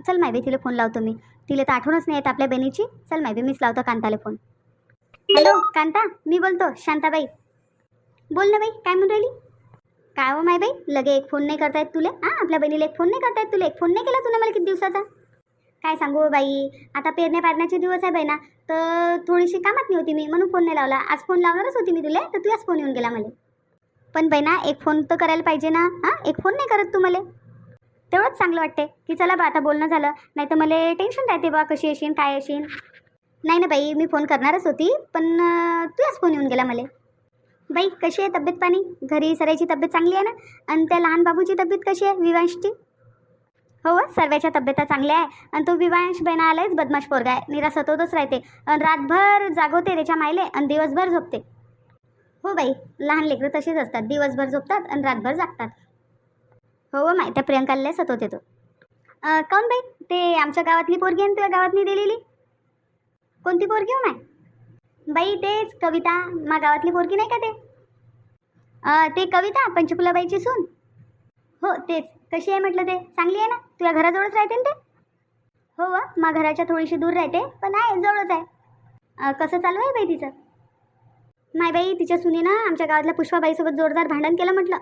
चल मायबी तिला फोन लावतो मी. तिला तर आठवणच नाही येत आपल्या बहिणीची. चल मायबी मीच लावतो कांताला फोन हॅलो कांता मी बोलतो शांताबाई. बोल ना बाई काय म्हणून राहिली? काय हो माय बाई लगे एक फोन नाही करतायत तुले? हां आपल्या बहिणीला एक फोन नाही करतायत तुला? एक फोन नाही केला तुला मला किती दिवसाचा? काय सांगू हो बाई आता पेरण्या पारण्याचे दिवस आहे बाई ना तर थोडीशी कामात नाही होती मी म्हणून फोन नाही लावला. आज फोन लावणारच होती मी तुला तर तुझाच फोन येऊन गेला मला. पण बाई ना एक फोन तर करायला पाहिजे ना हां? एक फोन नाही करत तू मला. तेवढंच चांगलं वाटते की चला बा आता बोलणं झालं. नाही तर मला टेन्शन राहते बा कशी येशील काय येशील. नाही ना बाई मी फोन करणारच होती पण तुलाच तुझाच फोन येऊन गेला मला. बाई कशी आहे तब्येत पाणी? घरी सरायची तब्येत चांगली आहे ना? आणि त्या लहान बाबूची तब्येत कशी आहे विवांशची? हो सर्वाच्या तब्येता चांगल्या आहे. आणि तो विवांश बहिणा आलायच बदमाश पोरगा आहे. निरा होतच राहते. आणि रातभर जागवते त्याच्या मायले आणि दिवसभर झोपते. हो बाई लहान लेकरं तशीच असतात. दिवसभर झोपतात आणि रातभर जागतात. हो, हो व माय त्या प्रियंकाला सतवते तो काऊन बाई? ते आमच्या गावातली पोरगी आहे ना तुझ्या गावातली दिलेली? कोणती पोरगी हो माय? बाई तेच कविता. मा गावातली पोरगी नाही का ते? ते कविता पंचफुलाबाईची सून. हो तेच. कशी आहे म्हटलं ते? चांगली आहे ना? तुझ्या घराजवळच राहते ना ते? हो व मा घराच्या थोडीशी दूर राहते पण आहे जवळच आहे. कसं चालू आहे बाई तिचं? माय बाई तिच्या सुनीनं आमच्या गावातल्या पुष्पाबाईसोबत जोरदार भांडण केलं म्हटलं.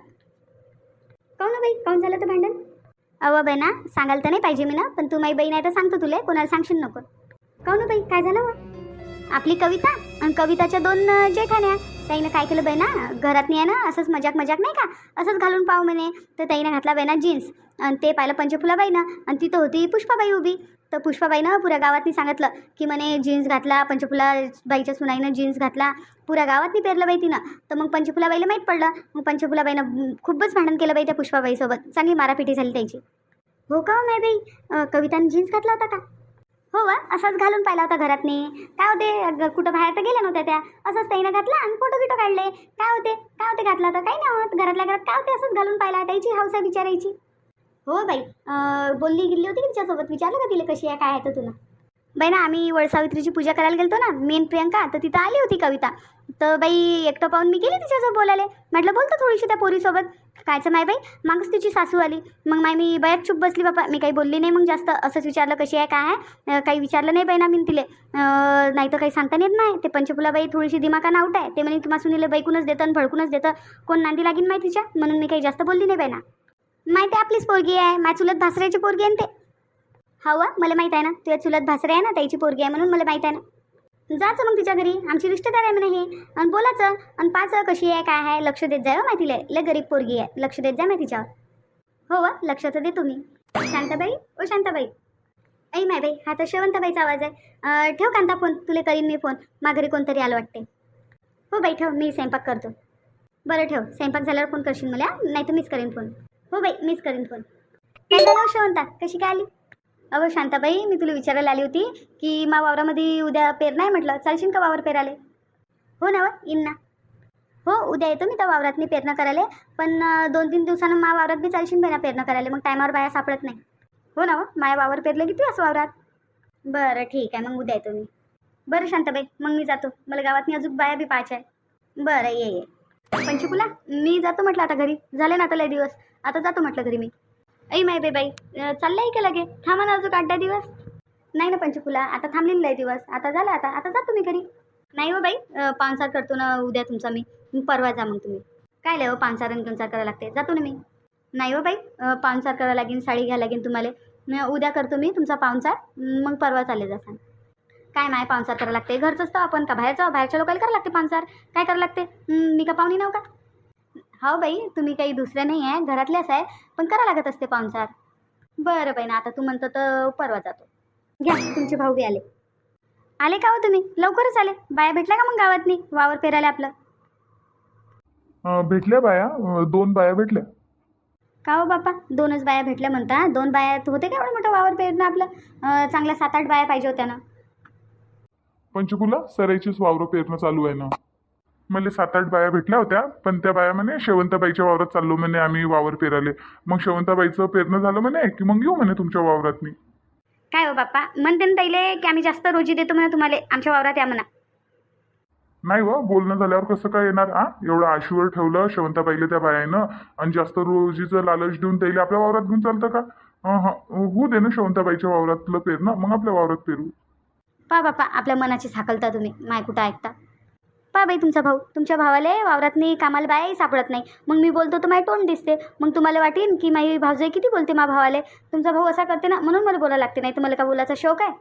काऊन ना हो बाई? काऊन झालं तर भांडण? अव बाई ना सांगायला तर नाही पाहिजे मी ना पण तू माई बाई नाही तर सांगतो तुला कोणाला सांगशील नको. काऊन ना हो बाई? काय झालं हो? आपली कविता आणि कविताच्या दोन जेठाण्या. ताईनं काय केलं बाई ना घरात नाही आहे ना असंच मजाक मजाक नाही का? असंच घालून पाहू म्हणे. तर ताईनं घातला बाई ना जीन्स. आणि ते पाहिलं पंचफुलाबाईनं आणि तिथं होती पुष्पाबाई उभी. तर पुष्पाबाईनं पुऱ्या गावातनी सांगितलं की म्हणे जीन्स घातला पंचफुलाबाईच्या सुनाईनं जीन्स घातला पुऱ्या गावातनी पेरलं बाई तिनं. तर मग पंचफुलाबाईला माहीत पडलं. मग पंचफुलाबाईनं खूपच भांडण केलं बाई त्या पुष्पाबाईसोबत. चांगली मारापिटी झाली त्याची. हो का हो नाही बाई? कवितानं जीन्स घातला होता का? हो वा असाच घालून पाहिला होता घरातनी. काय होते ग- कुठं बाहेर तर गेल्या नव्हत्या त्या. असंच ताईनं घातला आणि फोटो बिटो काढले. काय होते काय होते घातला होता? काही नाही होत. घरातल्या घरात काय होते असंच घालून पाहिला त्याची हौसा विचारायची हो बाई. बोलली गेली होती की तिच्यासोबत. विचारलं का तिला कशी आहे काय आहे तर तुला? बाई ना आम्ही वळसावित्रीची पूजा करायला गेलतो ना मेन प्रियंका तर तिथं आली होती कविता. तर बाई एकटं पाहून मी गेली तिच्यासोबत बोलायला. म्हटलं बोलतो थोडीशी त्या पोरीसोबत. कायचं माय बाई? मगच तिची सासू आली. मग माय मी बयात चुप बसली बापा. मी काही बोलली नाही मग जास्त. असंच विचारलं कशी आहे काय आहे? काही विचारलं नाही बाई ना मी तिले. नाही तर काही सांगता येत नाही. ते पंचफुलाबाई थोडीशी दिमाकानं आउट आहे. ते म्हणे तुम्हा सुनीले बैकूनच देतं आणि भडकूनच देतं. कोण नांदी लागीन माहिती तिच्या? म्हणून मी काही जास्त बोलली नाही बाई ना. माहिती आहे आपलीच पोरगी आहे. माझ्या चुलत भासऱ्याची पोरगी आहे ना ते. हवा मला माहीत आहे ना तुझ्या चुलत भासरे आहे ना त्याची पोरगी आहे म्हणून मला माहीत आहे ना. जायचं मग तिच्या घरी आमची रिश्तेदार आहे म्हणे हे. आणि बोलायचं आणि पाच कशी आहे काय आहे लक्ष देत जाय हो माहितीला. लय गरीब पोरगी आहे लक्ष देत जा माहिती तिच्यावर. हो वा लक्ष तर दे तुम्ही शांताबाई ओ शांताबाई. ऐ माय बाई हा तर शेवंताबाईचा आवाज आहे. ठेव कांता फोन तुला करीन मी फोन. माघारी कोणतरी आलं वाटते हो बाई ठेव मी स्वयंपाक करतो. बरं ठेव स्वयंपाक झाल्यावर फोन करशील मला नाही तर मीच करेन फोन. हो बाई मीच करीन फोन काय झालं हो कशी काय आली? अहो शांताबाई मी तुला विचारायला आली होती की मा वावरामध्ये उद्या पेर नाही म्हटलं चालशील का वावर पेराले हो ना व येईन ना. हो उद्या येतो मी त्या वावरातनी पेरणं करायला पण दोन तीन दिवसानं मा वावरात बी चालशील बाई ना पेरणं करायला मग टायमावर बाया सापडत नाही. हो ना माया वावर पेरलं की तू असं वावरात? बरं ठीक आहे मग उद्या येतो मी. बरं शांताबाई मग मी जातो. मला गावातनी अजून बाया बी पाहायच्या आहे बरं ये ये. पंचकुला मी जातो म्हटलं आता घरी. झाले ना आता लय दिवस. आता जातो म्हटलं घरी मी. ऐ माय बे बाई अं, चाललंय का लगे? थांबा ना अजून आठ दहा दिवस. नाही ना पंचकुला आता थांबलेलं आहे दिवस. आता झाला आता आता जातो मी घरी. नाही हो बाई अं, करतो ना उद्या तुमचा मी. परवा जा मग तुम्ही. काय लय हो पानसार आणि गिनसार करायला लागते जातो ना मी. नाही हो बाई अं, करावं करायला लागेल साडी घ्यायला लागेल तुम्हाला. उद्या करतो मी तुमचा पाहुणसार मग परवा चालले जासान काय माय पाहुणचार करायला लागते घरचंच तर आपण का? बाहेरचं बाहेरच्या लोकांना करायला लागते पाहुणचार काय करायला लागते? मी का पाहुणी नव्ह का? हो बाई तुम्ही काही दुसऱ्या नाही आहे घरातल्याच आहे पण करा लागत असते पाहुणचार बरं बाई ना आता तू म्हणतो तर परवा जातो. घ्या तुमचे भाऊ बी आले. आले का हो तुम्ही? लवकरच आले. बाया भेटल्या का मग गावातनी? वावर पेरायला आपलं. भेटल्या बाया. दोन बाया भेटल्या. का हो बापा दोनच बाया भेटल्या म्हणता. दोन बाया होते का एवढं मोठं वावर पेरणं आपलं? चांगल्या सात आठ बाया पाहिजे होत्या ना. पंचकुला सराईचीच वावरं पेरणं चालू आहे ना. मला सात आठ बाया भेटल्या होत्या पण त्या बाया म्हणे शेवंताबाईच्या वावरात चाललो म्हणे आम्ही वावर पेराले. मग शेवंताबाईचं पेरणं झालं म्हणे की मग येऊ म्हणे तुमच्या वावरात मी काय हो बाप्पा? म्हणते ना ताईले की आम्ही जास्त रोजी देतो म्हणा तुम्हाला आमच्या वावरात या म्हणा. नाही व बोलणं झाल्यावर कसं काय येणार आ? एवढं आशूवर ठेवलं शेवंताबाईला त्या बायानं आणि जास्त रोजीचं लालच देऊन त्याला आपल्या वावरात घेऊन चालतं का? हां हां होऊ दे ना शेवंताबाईच्या वावरातलं पेरणं मग आपल्या वावरात पेरू. पा बापा आपल्या मनाची साकलता तुम्ही माय कुठं ऐकता? पा बाई तुमचा भाऊ. तुमच्या भावाले वावरातनी कामाला बायाही सापडत नाही. मग मी बोलतो तर माझी तोंड दिसते. मग तुम्हाला वाटेन की माझी भाऊजाई किती बोलते मा भावाले? तुमचा भाऊ असा करते ना म्हणून मला बोलायला लागते नाही तुम्हाला का बोलायचा शौक आहे?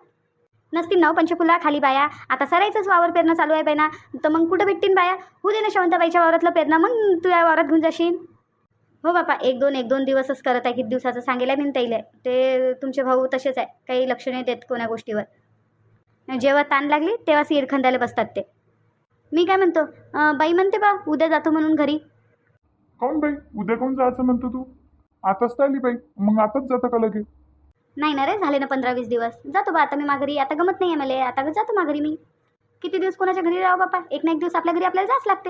नसतील नाव हो, पंचकुला खाली बाया. आता सरायचंच वावर पेरणं चालू आहे बायना तर मग कुठं भेटतील बाया? होऊ दे ना शवंताबाईच्या वावरातलं पेरणं. मग तू या वावरात घेऊन जाशील? हो बापा एक दोन एक दोन दिवसच करत आहे. किती दिवसाचं सांगेल मी ताईला. ते तुमचे भाऊ तसेच आहे. काही लक्ष नाही देत कोण्या गोष्टीवर. जेव्हा ताण लागली तेव्हाच सिर बसतात ते. मी काय म्हणतो? बाई म्हणते बा उद्या जातो म्हणून घरी. काऊन बाई? उद्या कोण जायचं म्हणतो तू? आताच तर आली बाई. मग आताच जातं का लगे? नाही ना रे झाले ना पंधरा वीस दिवस. जातो बा आता मी माघारी. आता गमत नाही आहे मला. आता जातो माघारी मी. किती दिवस कोणाच्या घरी राहा बापा? एक ना एक दिवस आपल्या घरी आपल्याला जाच लागते.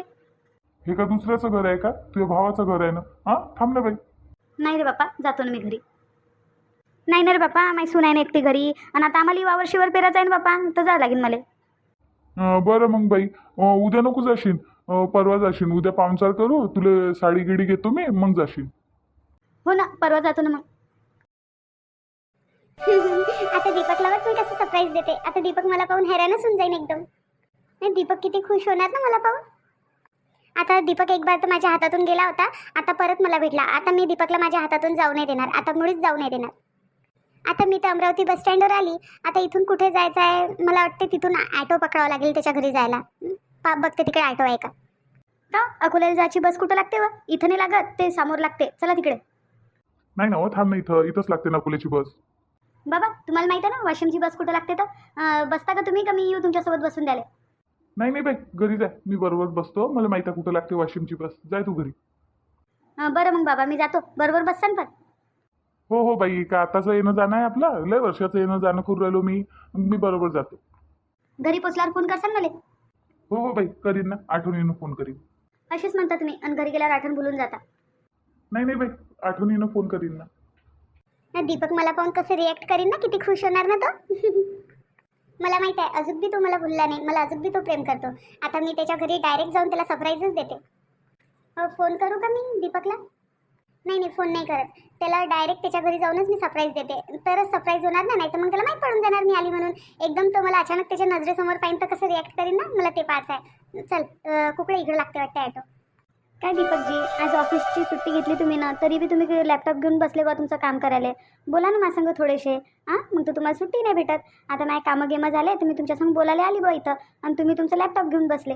हे का दुसऱ्याचं घर आहे का? तुझ्या भावाचं घर आहे ना? हां? थांब ना बाई. नाही रे बापा जातो ना मी घरी. नाही ना रे बापा माही सून आहे ना एकटी घरी. आणि आता आम्हाला वावर शिवर पेरायचं आहे ना बापा तर जा लागेल मला. बरं मग बाई. उद्या नको जाशील. परवा जाशील. उद्या पाहुणचार करू. तुला साडी गिडी घेतो मी मग जाशील. हो ना परवा जातो ना मग. आता दीपकला बघ मी कसं सरप्राईज देते? आता दीपक मला पाहून हैराणच होऊन जाईन एकदम. नाही दीपक किती खुश होणार ना मला पाहून. आता दीपक एक बार तर माझ्या हातातून गेला होता. आता परत मला भेटला. आता मी दीपकला माझ्या हातातून जाऊ नाही देणार. आता मुळीच जाऊ नाही देणार. आता मी तर अमरावती बस स्टँडवर आली. आता इथून कुठे जायचं आहे मला वाटते तिथून ॲटो पकडावं लागेल त्याच्या घरी जायला. हं? पा बघते तिकडे ॲटो आहे का? का अकोल्याला जायची बस कुठं लागते व? इथं नाही लागत ते समोर लागते. चला तिकडे. नाही ना हो थांब ना इथं. इथंच लागते ना अकोल्याची बस बाबा तुम्हाला माहिती आहे ना वाशिमची बस कुठं लागते तर? अं, बसता का तुम्ही का मी येऊ तुमच्यासोबत बसून द्याले नाही नाही बाई घरी जाय मी बरोबर बसतो. मला माहिती आहे कुठं लागते वाशिमची बस जाय तू घरी. अं, बरं मग बाबा मी जातो. बरोबर बससान पण. हो हो बाई का आताचं येणं जाणं आहे आपलं? लय वर्षाचं येणं जाणं करून राहिलो मी. मी बरोबर जातो. घरी पोचल्यावर फोन करसान मला? हो हो बाई करीन ना. आठवणीनं फोन करीन. असेच म्हणता तुम्ही. आणि घरी गेल्यावर आठवण बोलून जाता. नाही नाही बाई आठवणीनं फोन करीन ना. ना दीपक मला पाहून कसं रिॲक्ट करीन ना? किती खुश होणार ना तो? मला माहीत आहे अजून बी तो मला भुलला नाही. मला अजून बी तो प्रेम करतो. आता मी त्याच्या घरी डायरेक्ट जाऊन त्याला सरप्राईजच देते. फोन करू का मी दीपकला? नाही नाही फोन नाही करत. त्याला डायरेक्ट त्याच्या घरी जाऊनच मी सरप्राईज देते. तरच सरप्राईज होणार ना? नाही तर मग त्याला माहीत पडून जाणार मी आली म्हणून. एकदम तो मला अचानक त्याच्या नजरेसमोर पाहिजे तर कसं रिॲक्ट करीन ना? मला ते पाहायचं आहे चल कुकडे इकडे लागते वाटतं ॲटो. काय दीपकजी आज ऑफिसची सुट्टी घेतली तुम्ही ना? तरी बी तुम्ही लॅपटॉप घेऊन बसले बा तुमचं काम करायला. बोला ना माझ्या संग थोडेसे. हां मग तर तुम्हाला सुट्टी नाही भेटत. आता माझ्या कामं गेमं झाले तर मी तुमच्यासंग बोलायला आली बा इथं. आणि तुम्ही तुमचं लॅपटॉप घेऊन बसले.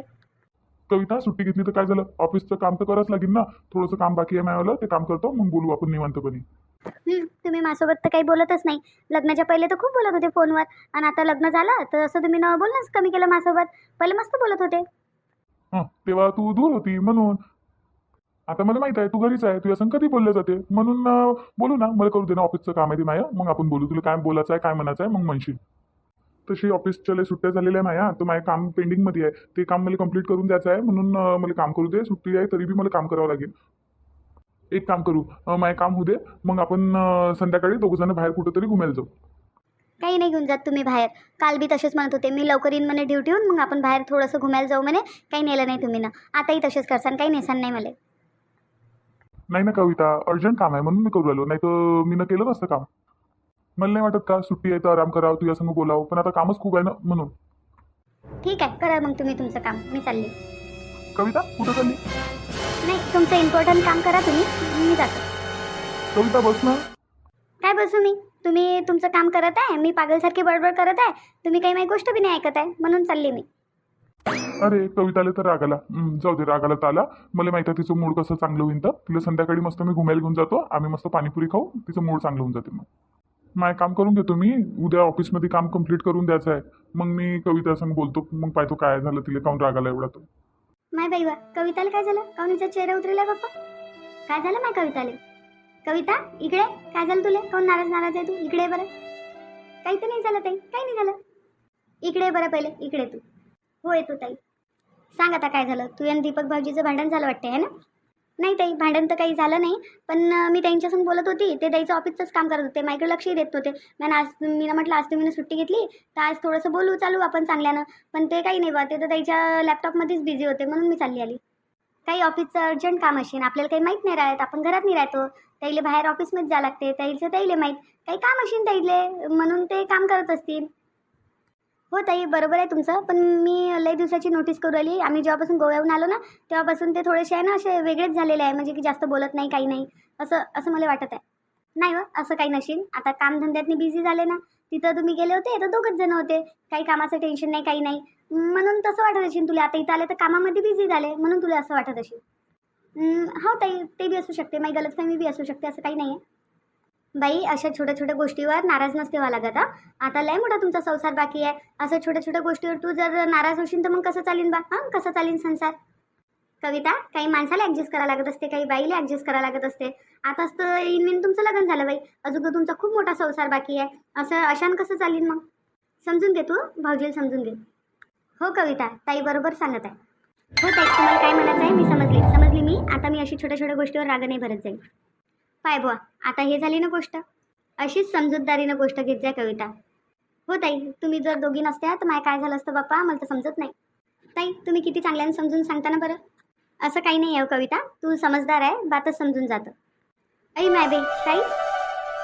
कविता सुट्टी घेतली तर काय झालं? ऑफिसचं काम तर करावंच लागेल ना. थोडंसं काम बाकी आहे माझ्यावालं ते काम करतो मग बोलू आपण निवांतपणे. हं, तुम्ही माझ्यासोबत तर काही बोलतच नाही. लग्नाच्या पहिले तर खूप बोलत होते फोनवर. आणि आता लग्न झालं तर असं तुम्ही न बोलणंच कमी केलं माझ्यासोबत. पहिले मस्त बोलत होते. हां तेव्हा तू दूर होती म्हणून. आता मला माहीत आहे तू घरीच आहे तुझ्या संग कधी बोललं जाते? म्हणून अं, बोलू ना मला करू दे ना ऑफिसचं काम आहे ते माया मग आपण बोलू तुला काय बोलायचं आहे काय म्हणायचं आहे मग म्हणशील. तशी ऑफिसच्या सुट्ट्या झालेल्या आहे माया तर माझं काम पेंडिंगमध्ये आहे. ते काम मला कंप्लीट करून द्यायचं आहे म्हणून मला काम करू दे. सुट्टी आहे तरी बी मला काम करावं लागेल. एक काम करू. माझं काम होऊ दे. मग आपण संध्याकाळी दोघंजणं बाहेर कुठंतरी घुमायला जाऊ. काही नाही घेऊन जात तुम्ही बाहेर. काल बी तसेच म्हणत होते. मी लवकर येईन म्हणे ड्युटीहून मग आपण बाहेर थोडंसं घुमायला जाऊ म्हणे. काही नेलं नाही तुम्ही ना. आताही तसेच करसान. काही नेसान नाही मला. नाही ना कविता. अर्जंट काम आहे म्हणून मी करू राहिलो. नाही तर मी न केलं नसतं काम. मला नाही वाटत का सुट्टी आहे तर आराम करावं तुझ्या संग बोलावं. पण आता कामच खूप आहे ना म्हणून. ठीक आहे करा मग तुम्ही तुमचं काम. मी चालली. कविता कुठं चालली? नाही तुमचं इम्पॉर्टंट काम करा तुम्ही. मी जातो. कविता बस ना. काय बसू मी? तुम्ही तुमचं काम करत आहे मी पागलसारखी बडबड करत आहे तुम्ही काही माझी गोष्ट बी नाही ऐकत आहे म्हणून चालली मी. अरे कविताला तर राग आला. हं, जाऊ दे राग आला तर आला. मला माहिती आहे तिचं मूड कसं चांगलं होईन तर. तिला संध्याकाळी मस्त मी घुमायला घेऊन जातो. आम्ही मस्त पाणीपुरी खाऊ तिचं मूड चांगलं होऊन जाते मग. माय काम करून घेतो मी. उद्या ऑफिसमध्ये काम कंप्लीट करून द्यायचं आहे. मग मी कविता संग बोलतो. मग पाहतो काय झालं तिला. काऊन रागाला एवढा तो. माय बाई वा कविताला काय झालं? काऊन चेहरा उतरला बाप्पा? काय झालं माय कविताले? कविता इकडे काय झालं तुला? काऊन नाराज नाराज आहे तू? इकडे बरं. काही तर नाही झालं ताई. काही नाही झालं. इकडे बरं पहिले. इकडे तू. हो येतो ताई. सांग आता काय झालं? तू आणि दीपक भाऊजीचं भांडण झालं वाटते है ना? नाही ताई भांडण तर काही झालं नाही पण मी त्यांच्यासंग बोलत होती ते द्यायचं ऑफिसचंच काम करत होते माझ्याकडे लक्षही देत होते मॅन आज मी म्हटलं आज तुम्ही सुट्टी घेतली तर आज थोडंसं बोलू चालू आपण चांगल्यानं. पण ते काही नाही बा ते तर त्याच्या लॅपटॉपमध्येच बिझी होते म्हणून मी चालली आली. काही ऑफिसचं अर्जंट काम असेल आपल्याला काही माहीत नाही राहत आपण घरात नाही राहतो. त्याईले बाहेर ऑफिसमध्ये जावं लागते त्याईचं त्याईले माहीत. काही काम असेल त्याईले म्हणून ते काम करत असतील. हो ताई बरोबर आहे तुमचं. पण मी लई दिवसाची नोटीस करू आली आम्ही जेव्हापासून गोव्याहून आलो ना तेव्हापासून ते थोडेसे आहे ना असे वेगळेच झालेले आहे. म्हणजे की जास्त बोलत नाही काही नाही. असं असं मला वाटत आहे. नाही व असं काही नशील आता कामधंद्यातनी बिझी झाले ना तिथं तुम्ही गेले होते तर दोघंच जण होते. काही कामाचं टेन्शन नाही काही नाही. म्हणून तसं वाटत असेल तुला. आता इथं आले तर कामामध्ये बिझी झाले म्हणून तुला असं वाटत असेल. हो ताई ते बी असू शकते. माझी गलतफहमी बी असू शकते असं काही नाही आहे बाई अशा छोट्या छोट्या गोष्टीवर नाराज नसते व्हावं लागत आता लय मोठा तुमचा संसार बाकी आहे. असं छोट्या छोट्या गोष्टीवर तू जर नाराज होशील तर मग कसं चालीन बा? हां कसं चालीन संसार? कविता काही माणसाला ॲडजस्ट करावं लागत असते काही बाईला ॲडजस्ट करावं लागत असते. आताच तर इनमिन तुमचं लग्न झालं बाई. अजून तर तुमचा खूप मोठा संसार बाकी आहे. असं अशान कसं चालीन मग? समजून घे तू भाऊजीला समजून घे. हो कविता ताई बरोबर सांगत आहे. हो ताई तुम्हाला काय म्हणायचं आहे? मी समजली. समजली मी. आता मी अशी छोट्या छोट्या गोष्टीवर राग नाही भरत जाईल पाय बुवा आता हे झाली ना गोष्ट. अशीच समजूतदारीनं गोष्ट घेत जाय कविता. हो ताई तुम्ही जर दोघी नसत्या तर माय काय झालं असतं बाप्पा मला तर समजत नाही. ताई तुम्ही किती चांगल्यानं समजून सांगता ना बरं. असं काही नाही आहे हो कविता तू समजदार आहे बातच समजून जातं. ऐ माय बे ताई.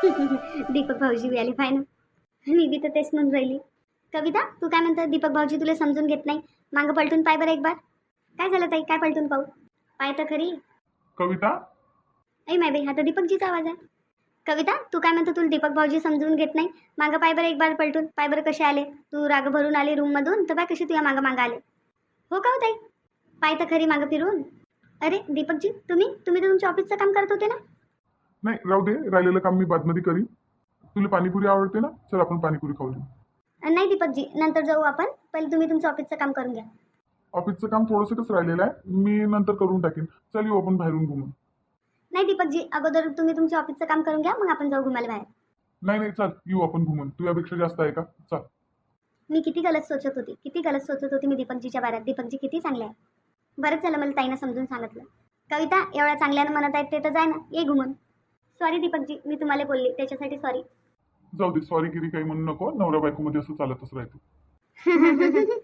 दीपक भाऊजी बी आले पाय ना मी बी तर तेच म्हणून राहिली. कविता तू काय म्हणतं? दीपक भाऊजी तुला समजून घेत नाही. मागं पलटून पाय बरं एक बार काय झालं ताई? काय पलटून पाहू? पाय तर खरी. कविता ऐ माय बाई आता दीपकजीचा आवाज आहे. कविता तू काय म्हणतो तुला दीपक भाऊजी समजून घेत नाही? मागं पाय बरं एक बार पलटून पाय बरं कसे आले? तू राग भरून आले रूममधून तर पाय कशी तुझ्या मागं मागं आले? हो का हो ताई? पाय तर खरी मागं फिरून अरे दीपकजी तुम्ही? तुम्ही तर तुमच्या ऑफिसचं काम करत होते ना? नाही राहू दे राहिलेलं काम मी बादमध्ये करीन. तुला पाणीपुरी आवडते ना? चल आपण पाणीपुरी खाऊ नाही दीपकजी नंतर जाऊ आपण. पहिले तुम्ही तुमचं ऑफिसचं काम करून घ्या. ऑफिसचं काम थोडंसंच राहिलेलं आहे मी नंतर करून टाकेन. चल येऊ आपण बाहेरून घुमून. नाही दीपकजी अगोदर तुम्ही तुमच्या ऑफिसचं काम करून घ्या मग आपण जाऊ घुमायला बाहेर. नाही नाही चल येऊ आपण घुमून. तुझ्यापेक्षा जास्त आहे का? चल. मी किती गलत सोचत होती किती गलत सोचत होती मी दीपकजीच्या बाऱ्यात. दीपकजी किती चांगले आहे. बरंच झालं मला ताईनं समजून सांगितलं. कविता एवढ्या चांगल्यानं म्हणत आहेत ते तर जाय ना ये घुमून. सॉरी दीपकजी मी तुम्हाला बोलली त्याच्यासाठी सॉरी जाऊ दे सॉरी गिरी काही म्हणू नको. नवरा बायकोमध्ये असं चालतच राहतो.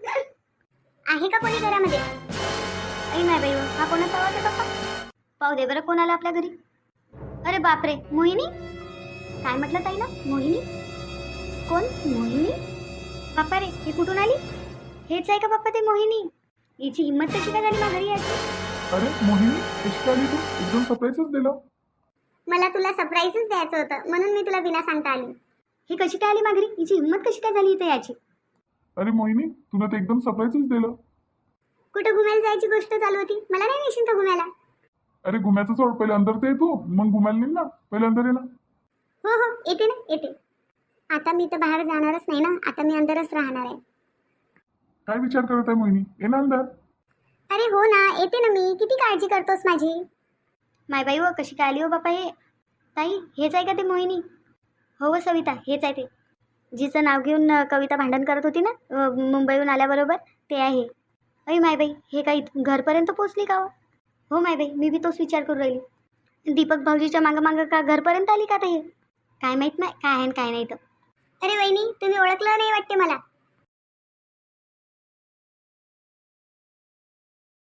आहे का कोणी घरामध्ये? ऐ नाही बाई हो, हा कोणाचा आवाज आहे पप्पा? पाहू दे बरं कोण आलं आपल्या घरी. अरे बापरे मोहिनी? काय म्हटलं ताईला? मोहिनी? कोण? मोहिनी? बापा रे ही कुठून आली? हेच आहे का पप्पा ते मोहिनी? हिची हिंमत कशी काय झाली माझ्या घरी यायची? अरे मोहिनी कशी काय आली तू? एकदम सरप्राईजच दिलं. मला तुला सरप्राईजच द्यायचं होतं म्हणून मी तुला बिना सांगता आली. ही कशी काय आली माघारी हिची हिंमत कशी काय झाली इथे याची अरे मोहिनी तुला तर एकदम सरप्राईजच दिलं. कुठं घुमायला जायची गोष्ट चालू होती? मला नाही नेशील का घुमायला. अरे घुमायचं सोड पहिले अंदर ते येतो मग घुमायला नाही ना पहिले अंदर ये ना. हो हो येते ना येते. आता मी तर बाहेर जाणारच नाही ना आता मी अंदरच राहणार आहे. काय विचार करत आहे मोहिनी? ये ना अंदर. अरे हो ना येते ना मी. किती काळजी करतोस माझी? माय बाई व कशी काय आली हो बापा हे? ताई हेच आहे का ते मोहिनी? हो व सविता हेच आहे ते. जिचं नाव घेऊन अ, कविता भांडण करत होती ना अ, मुंबईहून आल्याबरोबर ते आहे. अय माय बाई हे काही घरपर्यंत पोचली का हो? हो माय बाई मी बी तोच विचार करू राहिली. दीपक भाऊजीच्या मागं मागं का घरपर्यंत आली का ते काय माहीत नाही काय आहे आणि काय नाही तर. अरे वहिनी तुम्ही ओळखलं नाही वाटते मला.